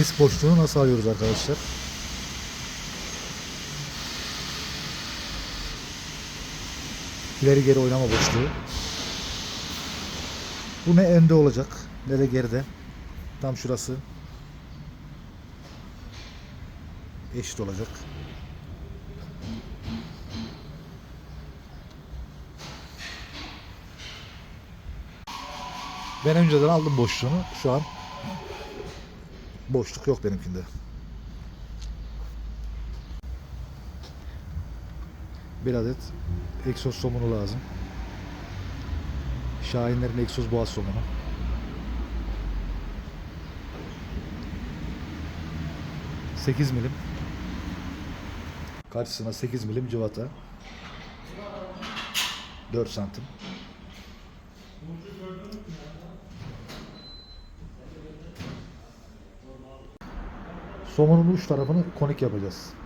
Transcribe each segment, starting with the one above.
Disk boşluğunu nasıl alıyoruz arkadaşlar? İleri geri oynama boşluğu. Bu ne önde olacak ne de geride. Tam şurası. Eşit olacak. Ben önceden aldım boşluğunu. Şu an boşluk yok benimkinde. Bir adet egzoz somunu lazım. Şahinlerin egzoz boğaz somunu. Sekiz milim. Karşısına 8 milim cıvata. 4 santim. Somunun uç tarafını konik yapacağız.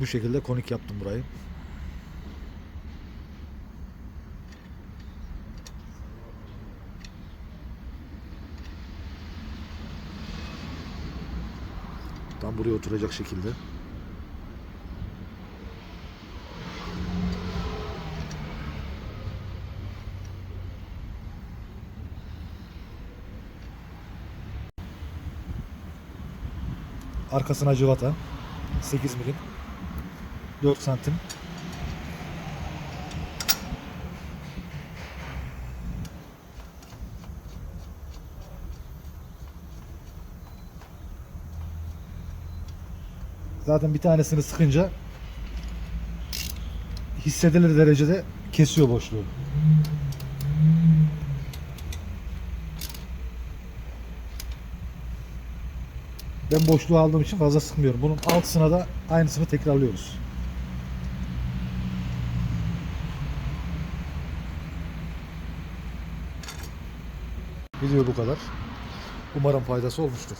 Bu şekilde konik yaptım burayı. Tam buraya oturacak şekilde. Arkasına cıvata 8 milim 4 santim. Zaten bir tanesini sıkınca hissedilir derecede kesiyor boşluğu. Ben boşluğu aldığım için fazla sıkmıyorum. Bunun altısına da aynısını tekrarlıyoruz. Video bu kadar. Umarım faydası olmuştur.